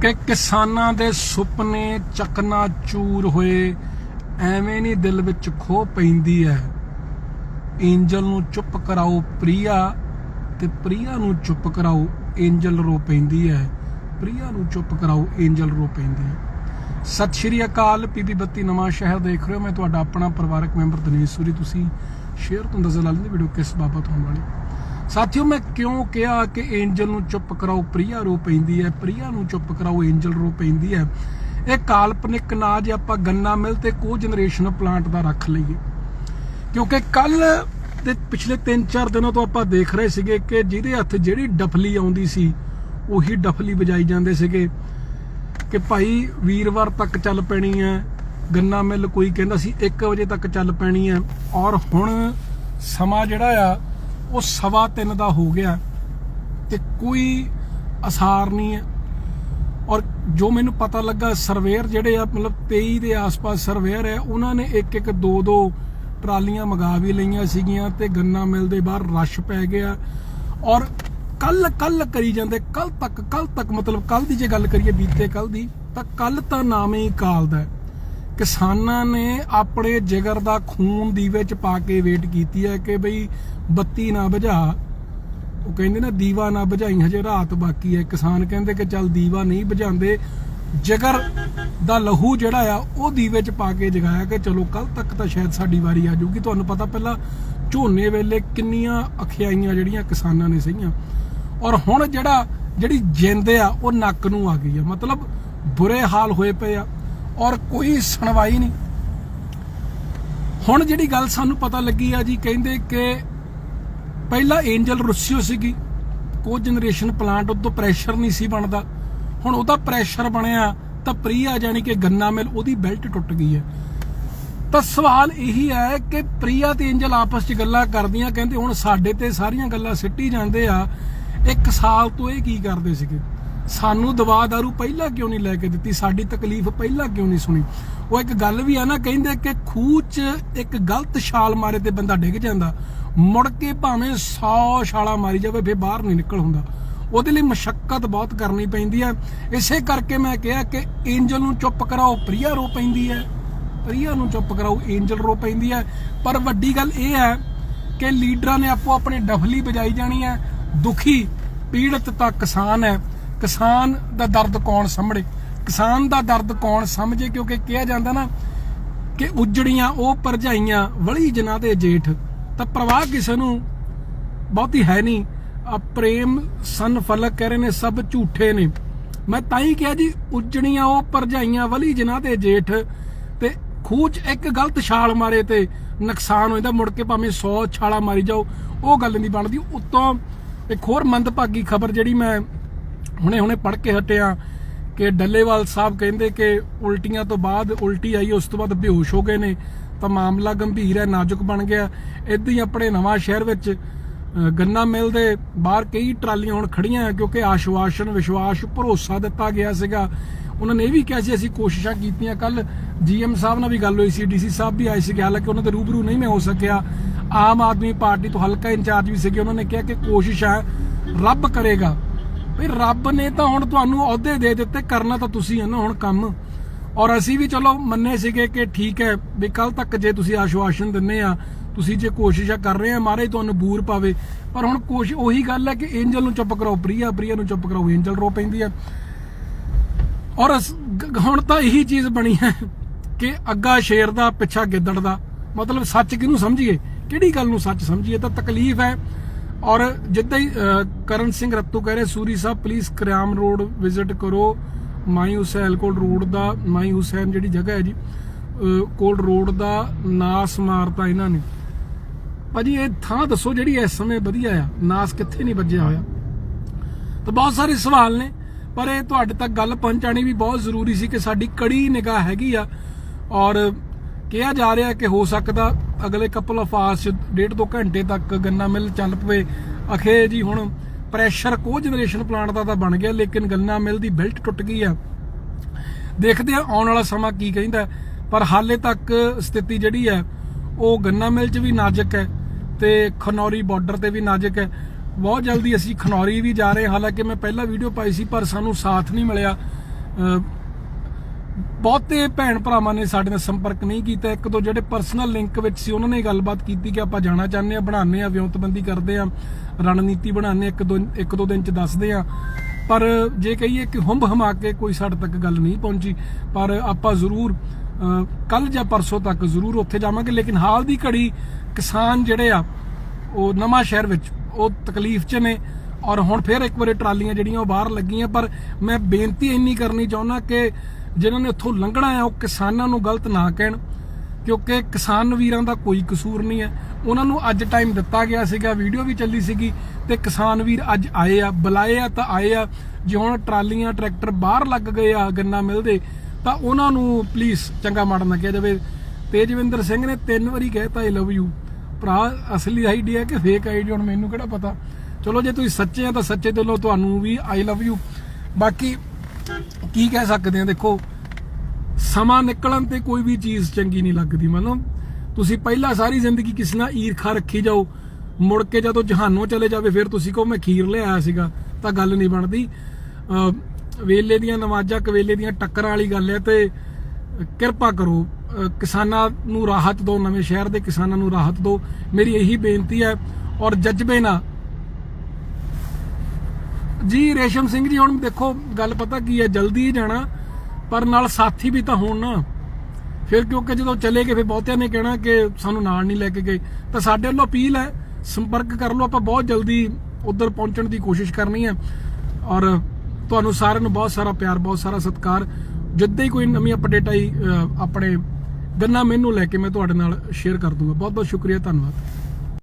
ਕਿ ਕਿਸਾਨਾਂ ਦੇ ਸੁਪਨੇ ਚਕਨਾ ਚੂਰ ਹੋਏ, ਐਵੇਂ ਨਹੀਂ ਦਿਲ ਵਿੱਚ ਖੋ ਪੈਂਦੀ ਹੈ ਐਂਜਲ ਨੂੰ ਚੁੱਪ ਕਰਾਓ ਪ੍ਰੀਆ ਤੇ ਪ੍ਰੀਆ ਨੂੰ ਚੁੱਪ ਕਰਾਓ ਐਂਜਲ ਰੋ ਪੈਂਦੀ ਹੈ ਪ੍ਰੀਆ ਨੂੰ ਚੁੱਪ ਕਰਾਓ ਐਂਜਲ ਰੋ ਪੈਂਦੀ ਹੈ ਸਤਿ ਸ਼੍ਰੀ ਅਕਾਲ, ਪੀਪੀ ਬੱਤੀ ਨਵਾਂ ਸ਼ਹਿਰ ਦੇਖ ਰਹੇ ਹੋ। ਮੈਂ ਤੁਹਾਡਾ ਆਪਣਾ ਪਰਿਵਾਰਕ ਮੈਂਬਰ ਦਨੇਸ਼ ਸੂਰੀ। ਤੁਸੀਂ ਸ਼ੇਅਰ ਤੋਂ ਦੱਸ ਲਾ ਲੈਂਦੇ ਵੀਡੀਓ ਕਿਸ ਬਾਬਤ ਹੋਣ ਵਾਲੀ। ਸਾਥੀਓ, ਮੈਂ ਕਿਉਂ ਕਿਹਾ ਕਿ ਐਂਜਲ ਨੂੰ ਚੁੱਪ ਕਰਾਓ? ਪ੍ਰਿਆ ਰੋ ਪੈਂਦੀ ਹੈ। ਪ੍ਰਿਆ ਨੂੰ ਚੁੱਪ ਕਰਾਓ ਐਂਜਲ ਰੋ ਪੈਂਦੀ ਹੈ। ਇਹ ਕਾਲਪਨਿਕ ਨਾ ਜੇ ਆਪਾਂ ਗੰਨਾ ਮਿਲ ਤੇ ਕੋ ਜਨਰੇਸ਼ਨ ਪਲਾਂਟ ਦਾ ਰੱਖ ਲਈਏ। ਕਿਉਂਕਿ ਕੱਲ ਤੇ ਪਿਛਲੇ 3-4 ਦਿਨਾਂ ਤੋਂ ਆਪਾਂ ਦੇਖ ਰਹੇ ਸੀਗੇ ਕਿ ਜਿਹਦੇ ਹੱਥ ਜਿਹੜੀ ਡਫਲੀ ਆਉਂਦੀ ਸੀ, ਉਹੀ ਡਫਲੀ ਵਜਾਈ ਜਾਂਦੇ ਸੀਗੇ ਕਿ ਭਾਈ ਵੀਰਵਾਰ ਤੱਕ ਚੱਲ ਪੈਣੀ ਹੈ। ਗੰਨਾ ਮਿਲ ਕੋਈ ਕਹਿੰਦਾ ਸੀ 1 ਵਜੇ ਤੱਕ ਚੱਲ ਪੈਣੀ ਹੈ। ਔਰ ਹੁਣ ਸਮਾਂ ਜਿਹੜਾ ਆ ਉਹ ਸਵਾ ਤਿੰਨ ਦਾ ਹੋ ਗਿਆ ਤੇ ਕੋਈ ਅਸਾਰ ਨਹੀਂ ਹੈ ਔਰ ਜੋ ਮੈਨੂੰ ਪਤਾ ਲੱਗਾ, ਸਰਵੇਅਰ ਜਿਹੜੇ ਆ, ਮਤਲਬ 23 ਦੇ ਆਸ-ਪਾਸ ਸਰਵੇਅਰ ਹੈ, ਉਹਨਾਂ ਨੇ ਇੱਕ ਇੱਕ ਦੋ ਦੋ ਟਰਾਲੀਆਂ ਮੰਗਾ ਵੀ ਲਈਆਂ ਸੀਗੀਆਂ ਤੇ ਗੰਨਾ ਮਿਲ ਦੇ ਬਾਹਰ ਰਸ਼ ਪੈ ਗਿਆ ਔਰ ਕੱਲ ਕੱਲ ਕਰੀ ਜਾਂਦੇ ਕੱਲ ਤੱਕ ਕੱਲ ਤੱਕ ਮਤਲਬ ਕੱਲ ਦੀ ਜੇ ਗੱਲ ਕਰੀਏ ਬੀਤੇ ਕੱਲ ਦੀ, ਤਾਂ ਕੱਲ ਤਾਂ ਨਾਮ ਹੀ ਕਾਲ ਦਾ ਹੈ। ਕਿਸਾਨਾਂ ਨੇ ਆਪਣੇ ਜਿਗਰ ਦਾ ਖੂਨ ਦੀਵੇ ਚ ਪਾ ਕੇ ਵੇਟ ਕੀਤੀ ਹੈ ਕਿ ਬਈ ਬੱਤੀ ਨਾ ਬੁਝਾ। ਉਹ ਕਹਿੰਦੇ ਨਾ ਦੀਵਾ ਨਾ ਬੁਝਾਈ, ਹਜੇ ਰਾਤ ਬਾਕੀ ਹੈ। ਕਿਸਾਨ ਕਹਿੰਦੇ ਕਿ ਚੱਲ ਦੀਵਾ ਨਹੀਂ ਬੁਝਾਉਂਦੇ। ਜਿਗਰ ਦਾ ਲਹੂ ਜਿਹੜਾ ਆ ਉਹ ਦੀਵੇ ਚ ਪਾ ਕੇ ਜਗਾਇਆ ਕਿ ਚਲੋ ਕੱਲ ਤੱਕ ਤਾਂ ਸ਼ਾਇਦ ਸਾਡੀ ਵਾਰੀ ਆ ਜਾਊਗੀ। ਤੁਹਾਨੂੰ ਪਤਾ ਪਹਿਲਾਂ ਝੋਨੇ ਵੇਲੇ ਕਿੰਨੀਆਂ ਅਖਿਆਈਆਂ ਜਿਹੜੀਆਂ ਕਿਸਾਨਾਂ ਨੇ ਸਹੀਆਂ। ਔਰ ਹੁਣ ਜਿਹੜਾ, ਜਿਹੜੀ ਜਿੰਦ ਆ, ਉਹ ਨੱਕ ਨੂੰ ਆ ਗਈ ਆ। ਮਤਲਬ ਬੁਰੇ ਹਾਲ ਹੋਏ ਪਏ ਆ। ਔਰ ਕੋਈ ਸੁਣਵਾਈ ਨਹੀਂ। ਹੁਣ ਜਿਹੜੀ ਗੱਲ ਸਾਨੂੰ ਪਤਾ ਲੱਗੀ ਆ ਜੀ, ਕਹਿੰਦੇ ਕਿ ਪਹਿਲਾਂ ਐਂਜਲ ਰੁੱਸਿਓ ਸੀਗੀ ਕੋ ਜਨਰੇਸ਼ਨ ਪਲਾਂਟ ਉਦੋਂ ਪ੍ਰੈਸ਼ਰ ਨਹੀਂ ਸੀ ਬਣਦਾ। ਹੁਣ ਉਹਦਾ ਪ੍ਰੈਸ਼ਰ ਬਣਿਆ, ਤਾਂ ਪ੍ਰੀਆ ਜਾਨੀ ਕਿ ਗੰਨਾ ਮਿਲ ਉਹਦੀ ਬੈਲਟ ਟੁੱਟ ਗਈ ਹੈ। ਤਾਂ ਸਵਾਲ ਇਹੀ ਹੈ ਕਿ ਪ੍ਰੀਆ ਤੇ ਐਂਜਲ ਆਪਸ 'ਚ ਗੱਲਾਂ ਕਰਦੀਆਂ, ਕਹਿੰਦੇ ਹੁਣ ਸਾਡੇ ਤੇ ਸਾਰੀਆਂ ਗੱਲਾਂ ਸਿੱਟੀ ਜਾਂਦੇ ਆ, ਇੱਕ ਸਾਲ ਤੋਂ ਇਹ ਕੀ ਕਰਦੇ ਸੀਗੇ? ਸਾਨੂੰ ਦਵਾ ਦਾਰੂ ਪਹਿਲਾਂ ਕਿਉਂ ਨਹੀਂ ਲੈ ਕੇ ਦਿੱਤੀ? ਸਾਡੀ ਤਕਲੀਫ ਪਹਿਲਾਂ ਕਿਉਂ ਨਹੀਂ ਸੁਣੀ? ਉਹ ਇੱਕ ਗੱਲ ਵੀ ਆ ਨਾ, ਕਹਿੰਦੇ ਕਿ ਖੂਹ 'ਚ ਇੱਕ ਗਲਤ ਛਾਲ ਮਾਰੇ ਤੇ ਬੰਦਾ ਡਿੱਗ ਜਾਂਦਾ। ਮੁੜ ਕੇ ਭਾਵੇਂ 100 ਛਾਲਾਂ ਮਾਰੀ ਜਾਵੇ, ਫੇਰ ਬਾਹਰ ਨਹੀਂ ਨਿਕਲ ਹੁੰਦਾ। ਉਹਦੇ ਲਈ ਮਸ਼ੱਕਤ ਬਹੁਤ ਕਰਨੀ ਪੈਂਦੀ ਹੈ ਇਸੇ ਕਰਕੇ ਮੈਂ ਕਿਹਾ ਕਿ ਐਂਜਲ ਨੂੰ ਚੁੱਪ ਕਰਾਓ, ਪ੍ਰਿਆ ਰੋ ਪੈਂਦੀ ਹੈ। ਪ੍ਰਿਆ ਨੂੰ ਚੁੱਪ ਕਰਾਓ ਐਂਜਲ ਰੋ ਪੈਂਦੀ ਹੈ। ਪਰ ਵੱਡੀ ਗੱਲ ਇਹ ਹੈ ਕਿ ਲੀਡਰਾਂ ਨੇ ਆਪੋ ਆਪਣੇ ਡਫਲੀ ਵਜਾਈ ਜਾਣੀ ਹੈ। ਦੁਖੀ, ਪੀੜਤ ਤਾਂ ਕਿਸਾਨ ਹੈ। ਕਿਸਾਨ ਦਾ ਦਰਦ ਕੌਣ ਸੰਭੜੇ ਕਿਸਾਨ ਦਾ ਦਰਦ ਕੌਣ ਸਮਝੇ? ਕਿਉਂਕਿ ਕਿਹਾ ਜਾਂਦਾ ਨਾ ਕਿ ਉਜੜੀਆਂ, ਉਹ ਪਰਜਾਈਆਂ, ਵਲੀ ਜਨਾ ਦੇ ਜੇਠ। ਤਾਂ ਪ੍ਰਵਾਹ ਕਿਸੇ ਨੂੰ ਬਹੁਤੀ ਹੈ ਨਹੀਂ। ਆ ਪ੍ਰੇਮ ਸਨ ਫਲਕ ਕਹਿ ਰਹੇ ਨੇ, ਸਭ ਝੂਠੇ ਨੇ। ਮੈਂ ਤਾਂ ਹੀ ਕਿਹਾ ਜੀ, ਉਜੜੀਆਂ, ਉਹ ਪਰਜਾਈਆਂ, ਵਲੀ ਜਨਾ ਦੇ ਜੇਠ ਤੇ ਖੂਹ 'ਚ ਇੱਕ ਗਲਤ ਛਾਲ ਮਾਰੇ ਤੇ ਨੁਕਸਾਨ ਹੋ ਜਾਂਦਾ ਮੁੜ ਕੇ ਭਾਵੇਂ 100 ਛਾਲਾਂ ਮਾਰੀ ਜਾਓ। ਉਹ ਗੱਲ ਨਹੀਂ ਬਣਦੀ। ਉਤੋਂ ਇੱਕ ਹੋਰ ਮੰਦਭਾਗੀ ਖਬਰ ਜਿਹੜੀ ਮੈਂ ਹੁਣੇ ਹੁਣੇ ਪੜ੍ਹ ਕੇ ਹਟਿਆ ਕਿ ਡੱਲੇਵਾਲ ਸਾਹਿਬ ਕਹਿੰਦੇ ਕਿ ਉਲਟੀਆਂ ਤੋਂ ਬਾਅਦ ਉਲਟੀ ਆਈ, ਉਸ ਤੋਂ ਬਾਅਦ ਬੇਹੋਸ਼ ਹੋ ਗਏ ਨੇ। ਤਾਂ ਮਾਮਲਾ ਗੰਭੀਰ ਹੈ, ਨਾਜ਼ੁਕ ਬਣ ਗਿਆ। ਇਦਾਂ ਹੀ ਆਪਣੇ ਨਵਾਂ ਸ਼ਹਿਰ ਵਿੱਚ ਗੰਨਾ ਮਿਲ ਦੇ ਬਾਹਰ ਕਈ ਟਰਾਲੀਆਂ ਹੁਣ ਖੜੀਆਂ ਹੈ ਕਿਉਂਕਿ ਆਸ਼ਵਾਸਨ, ਵਿਸ਼ਵਾਸ, ਭਰੋਸਾ ਦਿੱਤਾ ਗਿਆ ਸੀਗਾ। ਉਹਨਾਂ ਨੇ ਇਹ ਵੀ ਕਿਹਾ ਸੀ, ਅਸੀਂ ਕੋਸ਼ਿਸ਼ਾਂ ਕੀਤੀਆਂ। ਕੱਲ ਜੀਐਮ ਸਾਹਿਬ ਨਾਲ ਵੀ ਗੱਲ ਹੋਈ ਸੀ, ਡੀਸੀ ਸਾਹਿਬ ਵੀ ਆਏ ਸੀਗੇ। ਹਾਲਾਂਕਿ ਉਹਨਾਂ ਦੇ ਰੂਬਰੂ ਨਹੀਂ ਮੈਂ ਹੋ ਸਕਿਆ। ਆਮ ਆਦਮੀ ਪਾਰਟੀ ਤੋਂ ਹਲਕਾ ਇੰਚਾਰਜ ਵੀ ਸੀਗੇ। ਉਹਨਾਂ ਨੇ ਕਿਹਾ ਕਿ ਕੋਸ਼ਿਸ਼ਾਂ ਰੱਬ ਕਰੇਗਾ। ਵੀ ਰੱਬ ਨੇ ਤਾਂ ਹੁਣ ਤੁਹਾਨੂੰ ਅਹੁਦੇ ਦੇ ਦਿੱਤੇ, ਕਰਨਾ ਤਾਂ ਤੁਸੀਂ ਹੈ ਨਾ ਹੁਣ ਕੰਮ। ਔਰ ਅਸੀਂ ਵੀ ਚਲੋ ਮੰਨੇ ਸੀਗੇ ਕਿ ਠੀਕ ਹੈ, ਵੀ ਕੱਲ ਤੱਕ ਜੇ ਤੁਸੀਂ ਆਸ਼ਵਾਸਨ ਦਿੰਨੇ ਆ, ਤੁਸੀਂ ਜੇ ਕੋਸ਼ਿਸ਼ਾਂ ਕਰ ਰਹੇ ਆ ਮਹਾਰਾਜ ਤੁਹਾਨੂੰ ਬੂਰ ਪਾਵੇ। ਪਰ ਹੁਣ ਕੋਸ਼ਿਸ਼ ਉਹੀ ਗੱਲ ਹੈ ਕਿ ਐਂਜਲ ਨੂੰ ਚੁੱਪ ਕਰਾਓ ਪ੍ਰੀਆ, ਪ੍ਰਿਆ ਨੂੰ ਚੁੱਪ ਕਰਾਓ ਐਂਜਲ ਰੋ ਪੈਂਦੀ ਹੈ। ਔਰ ਹੁਣ ਤਾਂ ਇਹੀ ਚੀਜ਼ ਬਣੀ ਹੈ ਕਿ ਅੱਗਾ ਸ਼ੇਰ ਦਾ ਪਿੱਛਾ ਗਿੱਦੜ ਦਾ ਮਤਲਬ ਸੱਚ ਕਿਹਨੂੰ ਸਮਝੀਏ? ਕਿਹੜੀ ਗੱਲ ਨੂੰ ਸੱਚ ਸਮਝੀਏ? ਤਾਂ ਤਕਲੀਫ ਹੈ। ਔਰ ਜਿੱਦਾਂ ਹੀ ਕਰਨ ਸਿੰਘ ਰੱਤੂ ਕਹਿ ਰਹੇ, ਸੂਰੀ ਸਾਹਿਬ ਪਲੀਜ਼ ਕਰਿਆਮ ਰੋਡ ਵਿਜ਼ਿਟ ਕਰੋ। ਮਾਈ ਹੁਸੈਨ ਕੋਲ ਰੋਡ ਦਾ, ਮਾਈ ਹੁਸੈਨ ਜਿਹੜੀ ਜਗ੍ਹਾ ਹੈ ਜੀ ਕੋਲ ਰੋਡ ਦਾ ਨਾਸ ਮਾਰਤਾ ਇਹਨਾਂ ਨੇ। ਭਾਜੀ, ਇਹ ਥਾਂ ਦੱਸੋ ਜਿਹੜੀ ਇਸ ਸਮੇਂ ਵਧੀਆ ਆ। ਨਾਸ ਕਿੱਥੇ ਨਹੀਂ ਵੱਜਿਆ ਹੋਇਆ। ਤਾਂ ਬਹੁਤ ਸਾਰੇ ਸਵਾਲ ਨੇ, ਪਰ ਇਹ ਤੁਹਾਡੇ ਤੱਕ ਗੱਲ ਪਹੁੰਚਾਣੀ ਵੀ ਬਹੁਤ ਜ਼ਰੂਰੀ ਸੀ ਕਿ ਸਾਡੀ ਕੜੀ ਨਿਗਾਹ ਹੈਗੀ ਆ। ਔਰ ਕਿਹਾ ਜਾ ਰਿਹਾ ਕਿ ਹੋ ਸਕਦਾ ਅਗਲੇ ਕਪਲ ਆਫ ਆਵਰਸ ਡੇਢ ਦੋ ਘੰਟੇ ਤੱਕ ਗੰਨਾ ਮਿਲ ਚੱਲ ਪਵੇ। ਅਖੇ ਜੀ, ਹੁਣ ਪ੍ਰੈਸ਼ਰ ਕੋ ਜਨਰੇਸ਼ਨ ਪਲਾਂਟ ਦਾ ਤਾਂ ਬਣ ਗਿਆ, ਲੇਕਿਨ ਗੰਨਾ ਮਿਲ ਦੀ ਬੈਲਟ ਟੁੱਟ ਗਈ ਆ। ਦੇਖਦੇ ਆ ਆਉਣ ਵਾਲਾ ਸਮਾਂ ਕੀ ਕਹਿੰਦਾ ਪਰ ਹਾਲੇ ਤੱਕ ਸਥਿਤੀ ਜਿਹੜੀ ਹੈ ਉਹ ਗੰਨਾ ਮਿਲ 'ਚ ਵੀ ਨਾਜ਼ੁਕ ਹੈ ਤੇ ਖਨੌਰੀ ਬਾਰਡਰ ਤੇ ਵੀ ਨਾਜ਼ੁਕ ਹੈ। ਬਹੁਤ ਜਲਦੀ ਅਸੀਂ ਖਨੌਰੀ ਵੀ ਜਾ ਰਹੇ ਹਾਲਾਂਕਿ ਮੈਂ ਪਹਿਲਾਂ ਵੀਡੀਓ ਪਾਈ ਸੀ, ਪਰ ਸਾਨੂੰ ਸਾਥ ਨਹੀਂ ਮਿਲਿਆ। ਬਹੁਤੇ ਭੈਣ ਭਰਾਵਾਂ ਨੇ ਸਾਡੇ ਨਾਲ ਸੰਪਰਕ ਨਹੀਂ ਕੀਤਾ। ਇੱਕ ਦੋ ਜਿਹੜੇ ਪਰਸਨਲ ਲਿੰਕ ਵਿੱਚ ਸੀ ਉਹਨਾਂ ਨੇ ਗੱਲਬਾਤ ਕੀਤੀ ਕਿ ਆਪਾਂ ਜਾਣਾ ਚਾਹੁੰਦੇ ਆ ਬਣਾਉਂਦੇ ਆ ਵਿਉਂਤਬੰਦੀ ਕਰਦੇ ਆ ਰਣਨੀਤੀ ਬਣਾਉਂਦੇ ਹਾਂ, ਇੱਕ ਦੋ ਇੱਕ ਦੋ ਦਿਨ ਚ ਦੱਸਦੇ ਆ ਪਰ ਜੇ ਕਹੀਏ ਕਿ ਹੁੰਬ ਹਮਾ ਕੇ ਕੋਈ ਸਾਡੇ ਤੱਕ ਗੱਲ ਨਹੀਂ ਪਹੁੰਚੀ ਪਰ ਆਪਾਂ ਜ਼ਰੂਰ ਕੱਲ ਜਾਂ ਪਰਸੋਂ ਤੱਕ ਜ਼ਰੂਰ ਉੱਥੇ ਜਾਵਾਂਗੇ। ਲੇਕਿਨ ਹਾਲ ਦੀ ਘੜੀ ਕਿਸਾਨ ਜਿਹੜੇ ਆ ਉਹ ਨਵਾਂ ਸ਼ਹਿਰ ਵਿੱਚ ਉਹ ਤਕਲੀਫ 'ਚ ਨੇ ਔਰ ਹੁਣ ਫਿਰ ਇੱਕ ਵਾਰੀ ਟਰਾਲੀਆਂ ਜਿਹੜੀਆਂ ਉਹ ਬਾਹਰ ਲੱਗੀਆਂ। ਪਰ ਮੈਂ ਬੇਨਤੀ ਇੰਨੀ ਕਰਨੀ ਚਾਹੁੰਦਾ ਕਿ ਜਿਨ੍ਹਾਂ ਨੇ ਉੱਥੋਂ ਲੰਘਣਾ ਆ ਉਹ ਕਿਸਾਨਾਂ ਨੂੰ ਗਲਤ ਨਾ ਕਹਿਣ, ਕਿਉਂਕਿ ਕਿਸਾਨ ਵੀਰਾਂ ਦਾ ਕੋਈ ਕਸੂਰ ਨਹੀਂ ਹੈ। ਉਹਨਾਂ ਨੂੰ ਅੱਜ ਟਾਈਮ ਦਿੱਤਾ ਗਿਆ ਸੀਗਾ ਵੀਡੀਓ ਵੀ ਚੱਲੀ ਸੀਗੀ ਤੇ ਕਿਸਾਨ ਵੀਰ ਅੱਜ ਆਏ ਆ, ਬੁਲਾਏ ਆ ਤਾਂ ਆਏ ਆ। ਜੇ ਹੁਣ ਟਰਾਲੀਆਂ, ਟਰੈਕਟਰ ਬਾਹਰ ਲੱਗ ਗਏ ਆ ਗੰਨਾ ਮਿਲਦੇ ਤਾਂ ਉਹਨਾਂ ਨੂੰ ਪਲੀਜ਼ ਚੰਗਾ ਮਾੜਾ ਨਾ ਕਿਹਾ ਜਾਵੇ। ਤੇਜਵਿੰਦਰ ਸਿੰਘ ਨੇ ਤਿੰਨ ਵਾਰੀ ਕਹਿਤਾ ਆਈ ਲਵ ਯੂ ਭਰਾ, ਅਸਲੀ ਆਈਡੀ ਹੈ ਕਿ ਫੇਕ ਆਈਡੀ ਹੁਣ ਮੈਨੂੰ ਕਿਹੜਾ ਪਤਾ। ਚਲੋ ਜੇ ਤੁਸੀਂ ਸੱਚੇ ਆ ਤਾਂ ਸੱਚੇ ਦਿਲੋਂ ਤੁਹਾਨੂੰ ਵੀ ਆਈ ਲਵ ਯੂ ਬਾਕੀ ਕੀ ਕਹਿ ਸਕਦੇ ਆ? ਦੇਖੋ, ਸਮਾਂ ਨਿਕਲਣ ਤੇ ਕੋਈ ਵੀ ਚੀਜ਼ ਚੰਗੀ ਨਹੀਂ ਲੱਗਦੀ। ਮਤਲਬ, ਤੁਸੀਂ ਪਹਿਲਾਂ ਸਾਰੀ ਜ਼ਿੰਦਗੀ ਕਿਸੇ ਨਾਲ ਈਰਖਾ ਰੱਖੀ ਜਾਓ, ਮੁੜ ਕੇ ਜਦੋਂ ਜਹਾਨੋਂ ਚਲੇ ਜਾਵੇ, ਫਿਰ ਤੁਸੀਂ ਕਹੋ, ਮੈਂ ਖੀਰ ਲਿਆਇਆ ਸੀਗਾ। ਤਾਂ ਗੱਲ ਨਹੀਂ ਬਣਦੀ। ਵੇਲੇ ਦੀਆਂ ਨਮਾਜ਼ਾਂ, ਕਵੇਲੇ ਦੀਆਂ ਟੱਕਰਾਂ ਵਾਲੀ ਗੱਲ ਹੈ ਤੇ ਕਿਰਪਾ ਕਰੋ ਕਿਸਾਨਾਂ ਨੂੰ ਰਾਹਤ ਦਿਓ, ਨਵੇਂ ਸ਼ਹਿਰ ਦੇ ਕਿਸਾਨਾਂ ਨੂੰ ਰਾਹਤ ਦਿਓ। ਮੇਰੀ ਇਹੀ ਬੇਨਤੀ ਹੈ, ਔਰ ਜਜ਼ਬੇ ਨਾਲ ਜੀ, ਰੇਸ਼ਮ ਸਿੰਘ ਜੀ, ਹੁਣ ਦੇਖੋ, ਗੱਲ ਪਤਾ ਕੀ ਹੈ, ਜਲਦੀ ਹੀ ਜਾਣਾ, ਪਰ ਨਾਲ ਸਾਥੀ ਵੀ ਤਾਂ ਹੋਣ ਨਾ। ਫਿਰ ਕਿਉਂਕਿ ਜਦੋਂ ਚਲੇ ਗਏ, ਫਿਰ ਬਹੁਤਿਆਂ ਨੇ ਕਹਿਣਾ ਕਿ ਸਾਨੂੰ ਨਾਲ ਨਹੀਂ ਲੈ ਕੇ ਗਏ। ਤਾਂ ਸਾਡੇ ਵੱਲੋਂ ਅਪੀਲ ਹੈ, ਸੰਪਰਕ ਕਰ ਲਓ, ਆਪਾਂ ਬਹੁਤ ਜਲਦੀ ਉਧਰ ਪਹੁੰਚਣ ਦੀ ਕੋਸ਼ਿਸ਼ ਕਰਨੀ ਹੈ। ਔਰ ਤੁਹਾਨੂੰ ਸਾਰਿਆਂ ਨੂੰ ਬਹੁਤ ਸਾਰਾ ਪਿਆਰ, ਬਹੁਤ ਸਾਰਾ ਸਤਿਕਾਰ। ਜਿੱਦਾਂ ਹੀ ਕੋਈ ਨਵੀਂ ਅਪਡੇਟ ਆਈ ਆਪਣੇ ਗੰਨਾ ਮੈਨੂੰ ਲੈ ਕੇ ਮੈਂ ਤੁਹਾਡੇ ਨਾਲ ਸ਼ੇਅਰ ਕਰ ਦੂੰਗਾ। ਬਹੁਤ ਬਹੁਤ ਸ਼ੁਕਰੀਆ, ਧੰਨਵਾਦ।